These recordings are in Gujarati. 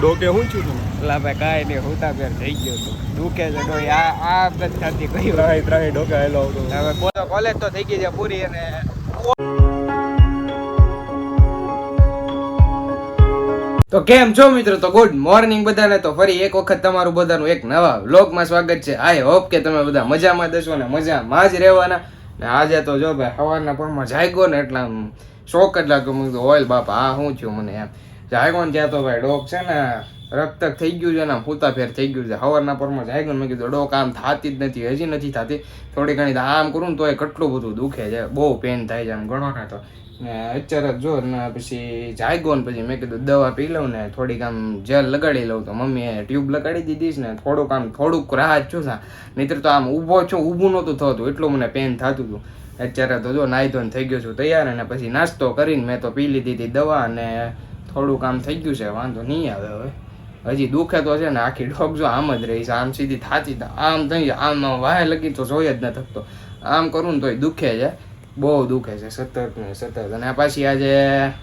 ડોકે હું છું તું? એટલે ભાઈ કાંઈ નહીં હું તાર થઈ ગયો તો દુખે છે ડોઈ આ આ નથી થતી કઈ ત્રાહી ડોકે હેલો આવતો હવે બોલો કોલેજ તો થઈ ગઈ છે પૂરી અને તો કેમ છો મિત્રો? તો ગુડ મોર્નિંગ બધાને. તો ફરી એક વખત તમારું બધાનું એક નવા વ્લોગમાં સ્વાગત છે. આઈ હોપ કે તમે બધા મજામાં દશો ને મજામાં જ રહેવાના. ને આજે તો જો ભાઈ સવારના પરમાં જાગ્યો ને એટલા શોખ જ લાગ્યો. મેં કીધું ઓઇલ બાપા આ શું થયું મને એમ. જાગ્યો ને ત્યાં તો ભાઈ ડોક છે ને, રક્તક થઈ ગયું છે ને ફૂતા ફેર થઈ ગયું છે. હવારના પરમાં જાયગોન મેં કીધું, ડોક, આમ થતી જ નથી, હજી નથી થતી. થોડી ઘણી આમ કરું ને તો એ કેટલું બધું દુખે છે. બહુ પેન થાય છે આમ ઘણો ને તો. ને અત્યારે જ ને પછી જાયગોન પછી મેં કીધું, દવા પી લઉં ને, થોડીક આમ જેલ લગાડી લઉં. તો મમ્મીએ ટ્યુબ લગાડી દીધી છે ને, થોડુંક આમ, થોડુંક રાહત છું સા. નહીતર તો આમ ઊભો છું, ઊભું નહોતું થતું, એટલું મને પેન થતું હતું. અત્યારે તો જો નાહી ધોન થઈ ગયો છું તૈયાર અને પછી નાસ્તો કરીને મેં તો પી લીધી હતી દવા અને થોડુંક કામ થઈ ગયું છે, વાંધો નહીં આવે હવે. હજી દુખે તો છે ને આખી ડોક જો આમ જ રહી છે, આમ સીધી થાતી આમ થઈ આમ વાહે લગી તો જોઈ જ ન થકતો. આમ કરું ને તોય દુખે છે, બહુ દુખે છે, સતત ને સતત. અને પાછી આજે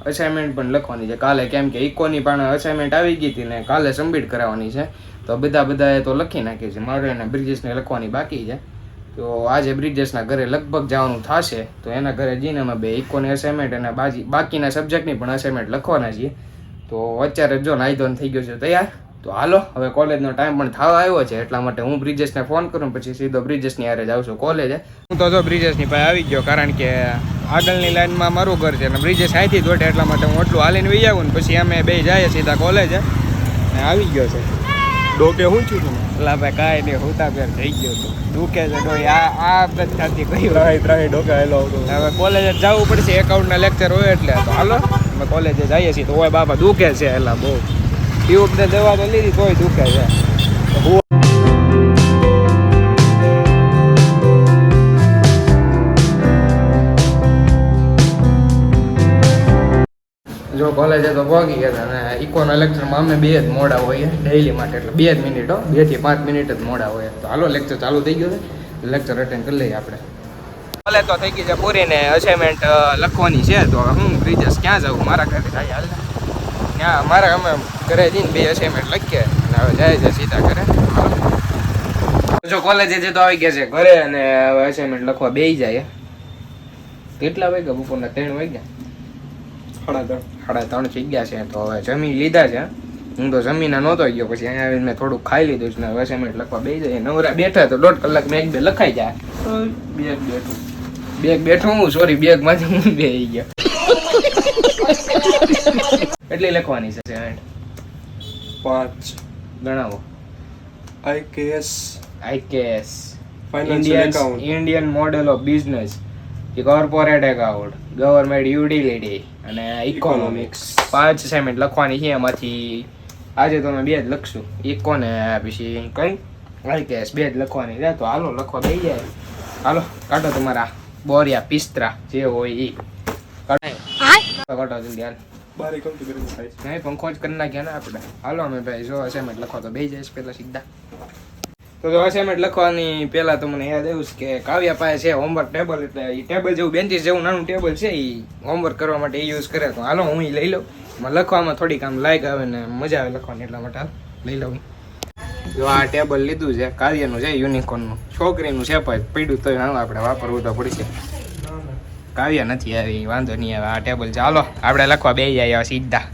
અસાઇનમેન્ટ પણ લખવાની છે. કાલે કેમ કે ઇકોની પણ અસાઇનમેન્ટ આવી ગઈ હતી ને કાલે સબમિટ કરાવવાની છે. તો બધા બધાએ તો લખી નાખી છે. મારે અને બ્રિજેશને લખવાની બાકી છે. તો આજે બ્રિજેશના ઘરે લગભગ જવાનું થશે. તો એના ઘરે જઈને અમે બે ઇકોની અસાઇનમેન્ટ અને બાજી બાકીના સબ્જેક્ટની પણ અસાઇનમેન્ટ લખવાના છીએ. તો અત્યારે જો નાયદોન થઈ ગયો છે તૈયાર. તો હાલો હવે કોલેજનો ટાઈમ પણ થવા આવ્યો છે એટલા માટે હું બ્રિજેશને ફોન કરું પછી સીધો બ્રિજેશની હારે જાઉં છું કોલેજે હું. તો જો બ્રિજેશની પાસે આવી ગયો કારણ કે આગળની લાઈનમાં મારું ઘર છે અને બ્રિજેશ અહીંથી દોઢે એટલા માટે હું એટલું હાલીને વહી આવું ને પછી અમે બે જઈએ સીધા કોલેજે ને આવી ગયો છે. ડોકે હું છું તમે? એટલે ભાઈ કાંઈ નહીં હું પેર થઈ ગયો તો દુખે છે ડોઈ આ આ નથી કહ્યું ત્રાહી ડોકે હેલો હવે કોલેજે જવું પડશે એકાઉન્ટના લેક્ચર હોય એટલે. તો હાલો. અમે કોલેજે જઈએ છીએ તો ઓય બાપા દુખે છે એટલે બહુ. ટ્યુબને દવા તો લીધી તોય દુખે છે. જો કોલેજે તો પહોંચી ગયા હતા અને ઇકોના લેક્ચરમાં અમે બે જ મોડા હોઈએ ડેઈલી માટે એટલે બે જ મિનિટ હો, બેથી પાંચ મિનિટ જ મોડા હોય તો હાલો લેક્ચર ચાલુ થઈ ગયો છે. લેક્ચર અટેન્ડ કરી લઈએ આપણે. ભલે તો થઈ ગઈ છે પૂરી ને અસાઇનમેન્ટ લખવાની છે તો હું બ્રિજેશ ક્યાં જાઉં મારા ઘરે? જાય હાલ ત્યાં મારા અમે ઘરે જઈને બે અસાઇનમેન્ટ લખીએ અને હવે જાય છે સીધા ઘરે. જો કોલેજે જે તો આવી ગયા છે ઘરે અને હવે અસાઇનમેન્ટ લખવા બેસી જાય. કેટલા વાગ્યા બપોરના? ત્રણ વાગ્યા? સાડા ત્રણ. સાડા ત્રણ થઈ ગયા છે તો હવે જમી લીધા છે. હું તો જમીને નહોતો ગયો પછી અહીંયા આવીને મેં થોડુંક ખાઈ લીધું છે ને અસાઇનમેન્ટ લખવા બે જાય. નવરા બેઠા તો દોઢ કલાક મેં એક બે લખાઈ જાય. બે બેઠું બેગ બેઠો હું સોરી બેગમાંથી હું બે ગયા. એટલી લખવાની છે assignment? પાંચ. ગણાવો. IKS IKS Indian Indian model of business corporate account government utility અને ઇકોનોમિક્સ પાંચ અસાઇનમેન્ટ લખવાની છે એમાંથી. આજે તો અમે બે જ લખશું. ઇકો ને પછી કઈ? આઈકેએસ બે જ લખવાની. છે તો હાલો લખવા બે જાય. હાલો કાઢો તમારા. બોરિયા પિસ્ત્રા જે હોય એ કાઢો જલ્દી હાલ. બારી કમતી કરીને થાય નહીં પંખો જ કરી નાખ્યા ને આપણે. હાલો અમે ભાઈ જો અસાઇનમેન્ટ લખો તો બે જઈશ પેલા સીધા. તો જો અસાઇનમેન્ટ લખવાની પહેલા તો મને યાદ આવ્યું છે કે કાવ્યા પાસે છે હોમવર્ક ટેબલ એટલે એ ટેબલ જેવું બેન્ચીસ જેવું નાનું ટેબલ છે એ હોમવર્ક કરવા માટે એ યુઝ કરે. તો હાલો હું ઈ લઈ લઉં. લખવામાં થોડીક આમ લાયક આવે ને મજા આવે લખવાની એટલા માટે લઈ લઉં જો આ ટેબલ લીધું છે કાવ્યનું છે યુનિકોર્નનું છોકરીનું છે પણ પીડ્યું તો આપણે વાપરવું તો પડશે. કાવ્ય નથી આવી વાંધો નહીં આવે આ ટેબલ ચાલો આપણે લખવા બે જાય સીધા.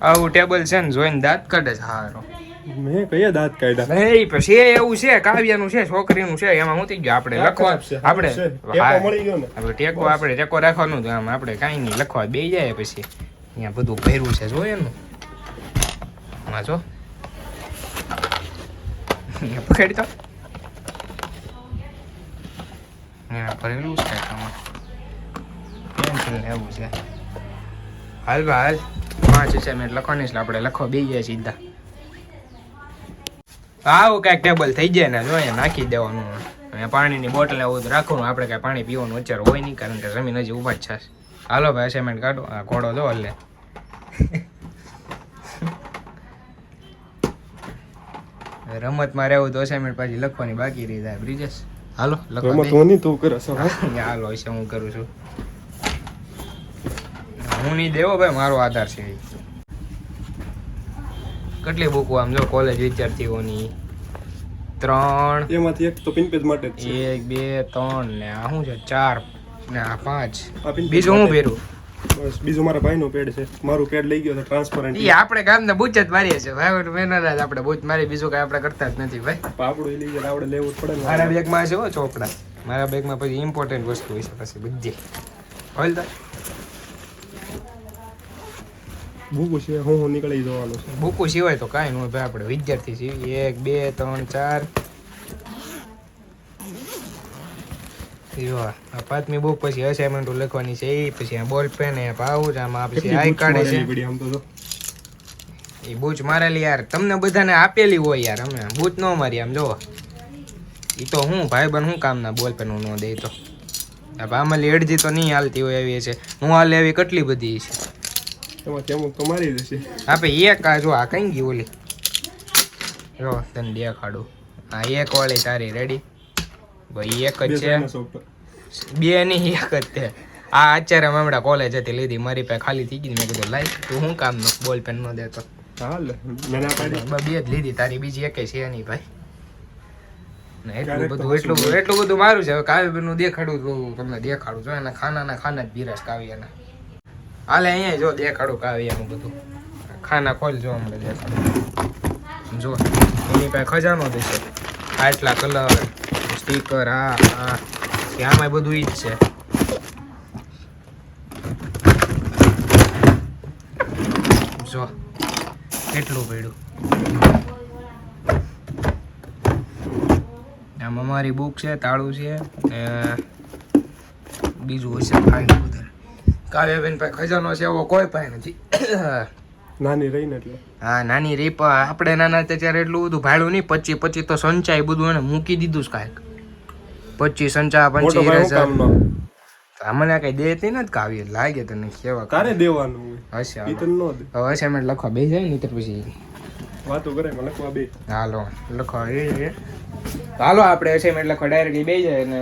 આવું ટેબલ છે ને જોઈને દાંત કાઢે છે. હારો. મેં કયા દાંત કાઢ્યા? નહીં પછી એવું છે કાવ્યનું છે છોકરીનું છે એમાં હું થઈ ગયો આપણે લખવા આપણે? આપણે ટેકો આપણે ટેકો રાખવાનું આમ આપણે કાંઈ નહીં લખવા બે જાય પછી. અહીંયા બધું ભેરું છે જોઈએ ને? વાંચો પકડી તો ભરેલું છે આમાં પેન્સિલ એવું છે હાલ બા હાલ પાંચ અસાઇનમેન્ટ લખવાની છે આપણે લખો બે જાય સીધા આવું કાંઈક ટેબલ થઈ જાય ને જો અહીંયા નાખી દેવાનું અહીંયા પાણીની બોટલ એવું રાખવાનું આપણે કાંઈ પાણી પીવાનું અત્યારે હોય નહીં કારણ કે જમીન હજી ઊભા જ છે હાલો ભાઈ અસાઇનમેન્ટ કાઢો આ ઘોડો જો એટલે રમતમાં રહેવું તો અસાઇનમેન્ટ પાછી લખવાની બાકી રહી જાય બ્રિજેશ. હાલો રમત હું નહીં તું કરે હાલો હશે હું કરું છું. હું નહીં દેવો ભાઈ મારો આધાર છે. કેટલી બુકો આમ જો કોલેજ વિદ્યાર્થીઓની? ત્રણ. એમાંથી એક તો પિન પેજ માટે એક બે ત્રણ ને આ શું છે? ચાર ને આ પાંચ. બીજું હું માટે. બસ બીજું મારા ભાઈનું પેડ છે. મારું પેડ લઈ ગયો તો ટ્રાન્સપરન્ટ ઈ આપણે ગામને બૂચ જ મારીએ છે ભાઈ મેં ના આપણે બૂચ મારી બીજું કઈ આપણે કરતા જ નથી ભાઈ. આપણું લઈ ગયા આપણે લેવું જ પડે ને. મારા બેગમાં છે હો ચોપડા. મારા બેગમાં પછી ઇમ્પોર્ટન્ટ વસ્તુ હોય છે પછી બધી. હોય તો. ભૂખું સિવાય હું હું નીકળી જવાનું છે. બુકો સિવાય તો કાંઈ ન હોય ભાઈ આપણે વિદ્યાર્થી છીએ. એક બે ત્રણ ચાર. જો આ પાંચમી બુક પછી અસાઇનમેન્ટો લખવાની છે. એ પછી આ બોલ પેન એ પાઉચ આમાં પછી આઈ કાર્ડ છે. જો. એ બૂચ મારેલી યાર. તમને બધાને આપેલી હોય યાર અમે. બૂચ ન મારી આમ જોવો એ તો હું ભાઈ બન હું કામના બોલ પેન ન દે તો. આમાં અડધી તો નહીં હાલતી હોય એવી છે. હું હાલ એવી કેટલી બધી છે. આપે એક આ જો આ કઈ ગયું ઓલી? જો તને દેખાડું. હા એક વાળી તારી રેડી ભાઈ એક જ છે. બે ની એક જ તે આ અત્યારે અમે હમણાં કોલેજ હતી લીધી. મારી પાસે ખાલી થઈ ગઈ મેં કીધું લાઈ તું શું કામ નો બોલ પેન નો દેતો? બ- જ લીધી. તારી બીજી એકે છે નહીં ભાઈ. એટલું બધું એટલું બધું મારું છે. હવે કાવ્યનું દેખાડું તમને દેખાડું. જો એના ખાનાના ખાના જ બિરાજ કાવ્યના. હાલે અહીંયા જો દેખાડું કાવ્યનું બધું. ખાના ખોલ જો હમણાં દેખાડું. જો એની પાસે ખજાનો દેશે આટલા કલર. સ્ટીકર આ આ કે બધું ઈ જ છે. જો કેટલું પડ્યું. આમ અમારી બુક છે તાળું છે ને બીજું હશે ફાઇલ વધારે કાવ્યાબેન પાસે ખજાનો છે એવો કોઈ પાસે નથી. નાની રહીને એટલે. હા નાની રીપ આપણે નાના ત્યારે એટલું બધું ભાડું નહીં પચી પચી તો સંચાય બધું એને મૂકી દીધું જ કાંઈક. પચી સંચા પંચી મને કઈ દેતી નથી કાવ્ય? લાગે તને કેવા કારે દેવાનું હશે હવે અસાઇનમેન્ટ લખવા બે જાય ને તો પછી વાતો કરે લખવા બે. હાલો લખવા એ હાલો આપણે અસાઇનમેન્ટ લખવા ડાયરેક્ટલી બે જાય અને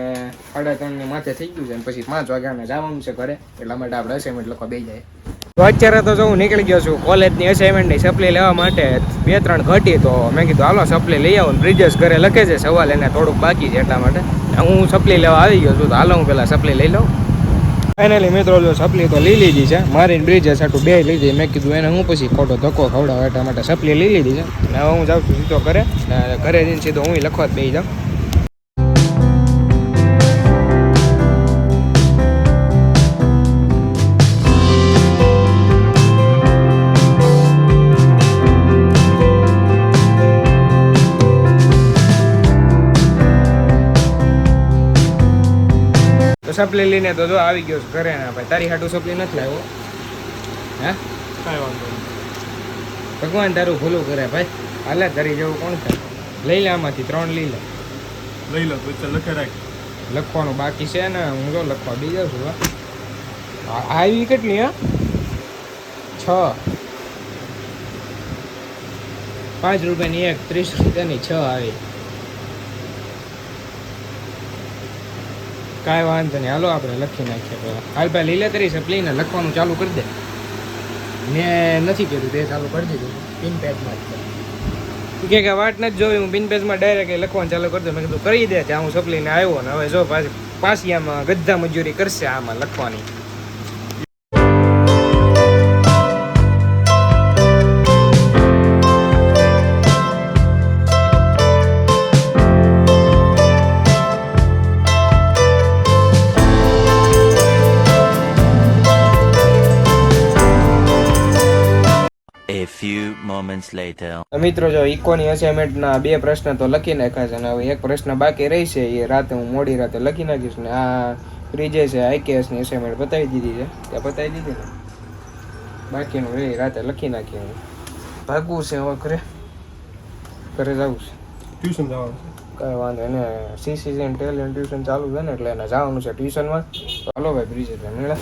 સાડા ત્રણ ને માથે થઈ ગયું છે પછી પાંચ વાગ્યાને જવાનું છે ઘરે. એટલા માટે આપણે અસાઇનમેન્ટ લખવા બે જાય. તો અત્યારે તો જો હું નીકળી ગયો છું કોલેજની અસાઇનમેન્ટની સપ્લી લેવા માટે. બે ત્રણ ઘટી તો મેં કીધું, હાલો સપ્લી લઈ આવું બ્રિજેશ ઘરે લખે છે, સવાલ એને થોડુંક બાકી છે એટલા માટે. હું સપ્લી લેવા આવી ગયો છું, તો હાલો, હું પહેલાં સપ્લી લઈ લઉં. ફાઇનલી મિત્રો, જો સપ્લી તો લઈ લીધી છે. મારી બ્રિજેશ આટલું બે લીધી. મેં કીધું, એને હું પછી ખોટો ધક્કો ખવડાવ એટલા માટે સપ્લી લઈ લીધી છે. અને હવે હું જાઉં છું સીધો ઘરે. ઘરે જઈને સીધો હું લખવા જ બે જાઉં. સપ્લી લઈને તો જો આવી ગયો છું ઘરે ના ભાઈ. તારી હાટું સપ્લી નથી લાવ્યો. હે? કાંઈ વાંધો ભગવાન તારું ભૂલું કરે ભાઈ. હાલે તારી જેવું કોણ થાય? લઈ લે આમાંથી ત્રણ લઈ લે. લઈ લો તો લખે રાખ. લખવાનું બાકી છે ને હું તો લખવા બી જાઉં છું આવી કેટલી હા? છ. પાંચ રૂપિયાની એક ત્રીસ રૂપિયાની છ આવી. કાંઈ વાંધો નહીં. હાલો આપણે લખી નાખીએ પહેલાં હાલ ભાઈ લીલા તરી સપ્લીને લખવાનું ચાલુ કરી દે. મેં નથી કીધું તે ચાલુ કરી દીધું. પિન પેજમાં કે વાટ નથી જોઈ, હું પિન પેજમાં ડાયરેક્ટ લખવાનું ચાલુ કરી દઉં. મેં કીધું કરી દે ત્યાં હું સપ્લીને આવ્યો ને, હવે જો પાછી પાછી આમાં ગધા મજૂરી કરશે આમાં લખવાની. Few moments later. મિત્રો જો ઇકોની અસાઇનમેન્ટના બે પ્રશ્ન તો લખી નાખ્યા છે અને હવે એક પ્રશ્ન બાકી રહી છે એ રાતે હું મોડી રાતે લખી નાખીશ ને આ ત્રીજે છે આઈકેએસની અસાઇમેન્ટ અસાઇનમેન્ટ બતાવી દીધી છે. ત્યાં બતાવી દીધી ને? બાકીનું એ રાતે લખી નાખીએ હું. ભાગવું છે હવે ઘરે? ઘરે જવું છે. ટ્યુશન જવાનું છે? કાંઈ વાંધો એને સીસી ટેલેન્ટ ટ્યુશન ચાલુ છે ને એટલે એને જવાનું છે ટ્યુશનમાં. ચાલો ભાઈ બ્રિજેશ મેળા.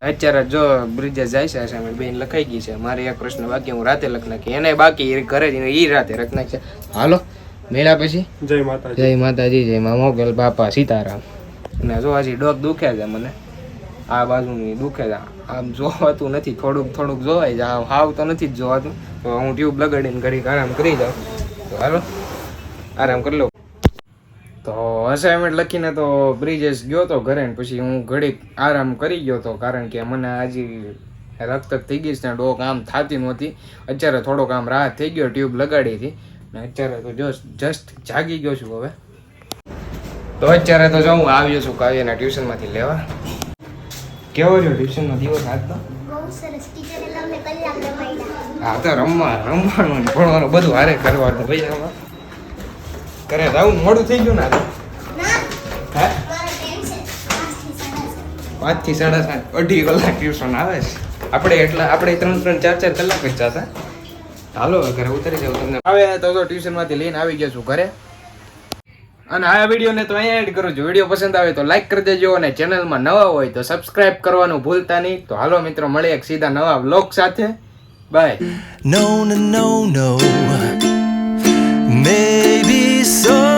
અત્યારે જો બ્રિજે જાય છે સામે બેન લખાઈ ગઈ છે મારે એક પ્રશ્ન બાકી હું રાતે લખ નાખી. એને બાકી ઘરે જઈને એ રાતે લખી નાખશે હાલો મેળા પછી? જય માતાજી. જય માતાજી જય મા મોગલ બાપા સીતારામ. ને જો હજી ડોક દુખે છે મને. આ બાજુ દુખે છે. આમ જોવાતું નથી થોડુંક થોડુંક જોવાય છે. આમ હાવ તો નથી જ જોવાતું. તો હું ટ્યુબ લગાડીને ઘડીક આરામ કરી જાઉં. તો હાલો આરામ કરી લઉં તો અસાઇનમેન્ટ લખીને તો બ્રિજેશ ગયો તો ઘરે ને પછી હું ઘડીક આરામ કરી ગયો તો કારણ કે મને હજી રક્ત થઈ ગઈ છે ને ડોક આમ થતી નહોતી. અત્યારે થોડોક આમ રાહત થઈ ગયો ટ્યુબ લગાડી હતી. ને અત્યારે તો જો જસ્ટ જાગી ગયો છું હવે. તો અત્યારે તો જો હું આવ્યો છું કાવ્યના ટ્યુશનમાંથી લેવા. કેવો રહ્યો ટ્યુશનનો દિવસ રમાડ્યા. હા તો રમવા રમવાનું ભણવાનું બધું હારે કરવાનું ભાઈ કરે રાઉન્ડ મોડું થઈ ગયું ને આજે? પાંચથી સાડા સાત. અઢી કલાક ટ્યુશન આવે છે. આપણે એટલા આપણે ત્રણ ત્રણ ચાર ચાર કલાક જ જતા. હાલો ઘરે ઉતરી જાવ તમને. હવે તો જો ટ્યુશન લઈને આવી ગયો છું ઘરે. અને આ વિડીયોને તો અહીંયા એડ કરું છું. વીડિયો પસંદ આવે તો લાઈક કરી દેજો અને ચેનલમાં નવા હોય તો સબસ્ક્રાઇબ કરવાનું ભૂલતા નહીં. તો હાલો મિત્રો મળે એક સીધા નવા વ્લોગ સાથે. Bye no no no no. so